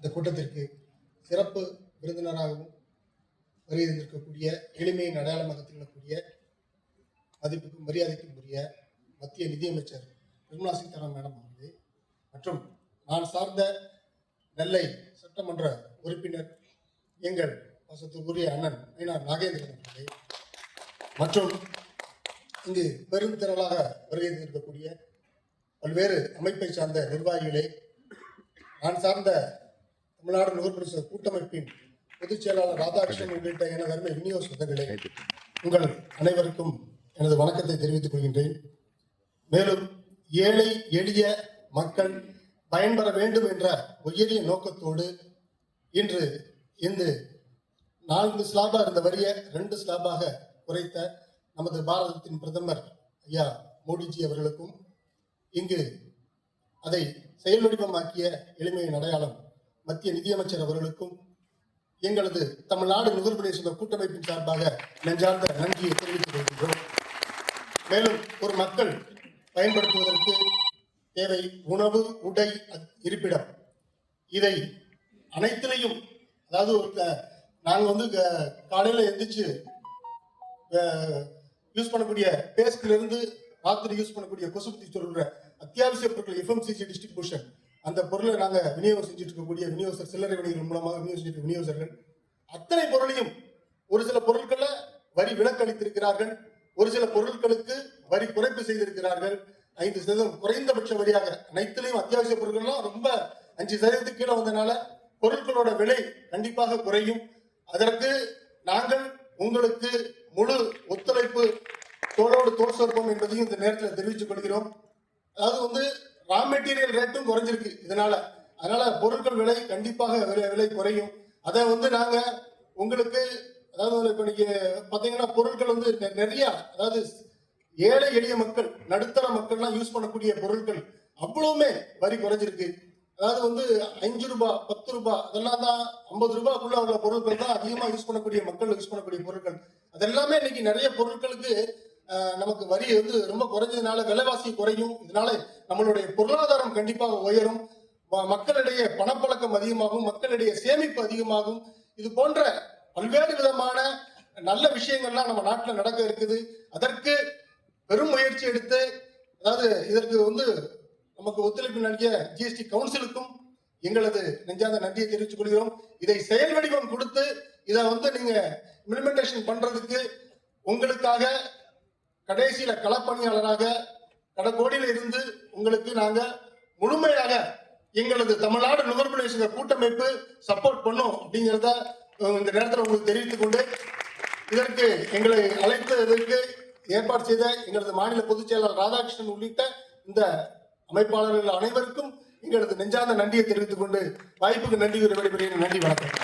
இந்த கூட்டத்திற்கு சிறப்பு விருந்தினராகவும் வருகை தந்திருக்கக்கூடிய எளிமையின் அடையாளமாக திகழக்கூடிய மதிப்புக்கும் மரியாதைக்கும் உரிய மத்திய நிதியமைச்சர் நிர்மலா சீதாராமன் மேடம் அவர்களே. மற்றும் நான் சார்ந்த நெல்லை சட்டமன்ற உறுப்பினர் எங்கள் வசத்துக்குரிய அண்ணன் ஐநார் நாகேந்திரன் அவர்களே. மற்றும் இங்கு பெருந்திரளாக வருகை தந்திருக்கக்கூடிய பல்வேறு அமைப்பை சார்ந்த நிர்வாகிகளே. நான் சார்ந்த தமிழ்நாடு நுகர்பொருள் கூட்டமைப்பின் பொதுச் செயலாளர் ராதாகிருஷ்ணன் உள்ளிட்ட எனது அருமை விநியோகங்களே உங்கள் அனைவருக்கும் எனது வணக்கத்தை தெரிவித்துக் கொள்கின்றேன். மேலும் ஏழை எளிய மக்கள் பயன்பெற வேண்டும் என்ற உயரிய நோக்கத்தோடு இன்று இந்த நான்கு ஸ்லாபாக இருந்த வரியை ரெண்டு ஸ்லாபாக குறைத்த நமது பாரதத்தின் பிரதமர் ஐயா மோடிஜி அவர்களுக்கும் இங்கு அதை செயல்வடிவமாக்கிய எளிமையின் அடையாளம் மத்திய நிதியமைச்சர் அவர்களுக்கும் எங்களது தமிழ்நாடு நுகர்வுடைய சுங்க கூட்டமைப்பின் சார்பாக நெஞ்சார்ந்த நன்றியை தெரிவித்துக் கொள்கின்றோம். மேலும் ஒரு மக்கள் பயன்படுத்துவதற்கு தேவை உணவு உடை இருப்பிடம். இதை அனைத்திலையும் அதாவது ஒரு நாங்க வந்து க- காலையில எந்திரிச்சு யூஸ் பண்ணக்கூடிய பேஸ்ட்ல இருந்து ராத்திரி யூஸ் பண்ணக்கூடிய கொசுபத்தி சொல்ற அத்தியாவசிய பொருட்கள் எஃப்எம்சிசி டிஸ்ட்ரிபியூஷன் அந்த பொருளை நாங்கள் விநியோகம் செஞ்சுட்டு இருக்கக்கூடிய விநியோகர் சில்லறை வணிகர்கள் மூலமாக விநியோகம் செஞ்சுட்டு அத்தனை பொருளையும் ஒரு சில பொருட்களை வரி விலக்களித்திருக்கிறார்கள் ஒரு சில பொருட்களுக்கு வரி குறைப்பு செய்திருக்கிறார்கள். ஐந்து சதவீதம் குறைந்தபட்ச வரியாக அனைத்திலையும் அத்தியாவசிய பொருட்கள்லாம் ரொம்ப அஞ்சு சதவீதத்துக்கு கீழே வந்தனால பொருட்களோட விலை கண்டிப்பாக குறையும். அதற்கு நாங்கள் உங்களுக்கு முழு ஒத்துழைப்பு தோளோடு தோல் சேர்ப்போம் என்பதையும் இந்த நேரத்தில் தெரிவித்துக் கொள்கிறோம். அதாவது வந்து ரா மெட்டீரியல் ரேட்டும் குறைஞ்சிருக்கு. இதனால அதனால பொருட்கள் விலை கண்டிப்பாக விலை குறையும். அதை வந்து நாங்க உங்களுக்கு அதாவது இப்போ நீங்க பாத்தீங்கன்னா பொருட்கள் வந்து நெ- நிறைய அதாவது ஏழை எளிய மக்கள் நடுத்தர மக்கள்லாம் யூஸ் பண்ணக்கூடிய பொருட்கள் அவ்வளவுமே வரி குறைஞ்சிருக்கு. அதாவது வந்து அஞ்சு ரூபாய் பத்து ரூபாய் அதெல்லாம் தான் ஐம்பது ரூபாய்க்குள்ள உள்ள பொருட்கள் தான் அதிகமாக யூஸ் பண்ணக்கூடிய மக்கள் யூஸ் பண்ணக்கூடிய பொருட்கள். அதெல்லாமே இன்னைக்கு நிறைய பொருட்களுக்கு நமக்கு வரி வந்து ரொம்ப குறைஞ்சதுனால விலைவாசி குறையும். இதனால நம்மளுடைய பொருளாதாரம் கண்டிப்பாக உயரும். மக்களிடையே பணப்பழக்கம் அதிகமாகும் மக்களிடையே சேமிப்பு அதிகமாகும். இது போன்ற பல்வேறு விதமான நல்ல விஷயங்கள்லாம் நம்ம நாட்டில் நடக்க இருக்குது. அதற்கு பெரும் முயற்சி எடுத்து அதாவது இதற்கு வந்து நமக்கு ஒத்துழைப்பு நல்கிய ஜிஎஸ்டி கவுன்சிலுக்கும் எங்களது நெஞ்சார்ந்த நன்றியை தெரிவித்துக் கொள்கிறோம். இதை செயல் வடிவம் கொடுத்து இதை வந்து நீங்க இம்ப்ளிமெண்டேஷன் பண்றதுக்கு உங்களுக்காக கடைசியில களப்பணியாளராக கடற்கோடியில இருந்து உங்களுக்கு நாங்க முழுமையாக எங்களது தமிழ்நாடு நுகர்பொருள் கூட்டமைப்பு சப்போர்ட் பண்ணும் அப்படிங்கிறத இந்த நேரத்தில் உங்களுக்கு தெரிவித்துக் கொண்டு இதற்கு எங்களை அழைத்ததற்கு ஏற்பாடு செய்த எங்களது மாநில பொதுச் செயலாளர் ராதாகிருஷ்ணன் உள்ளிட்ட இந்த அமைப்பாளர்கள் அனைவருக்கும் எங்களது நெஞ்சார்ந்த நன்றியை தெரிவித்துக் கொண்டு வாய்ப்புக்கு நன்றி கூறி விடைபெறுகிறேன். நன்றி வணக்கம்.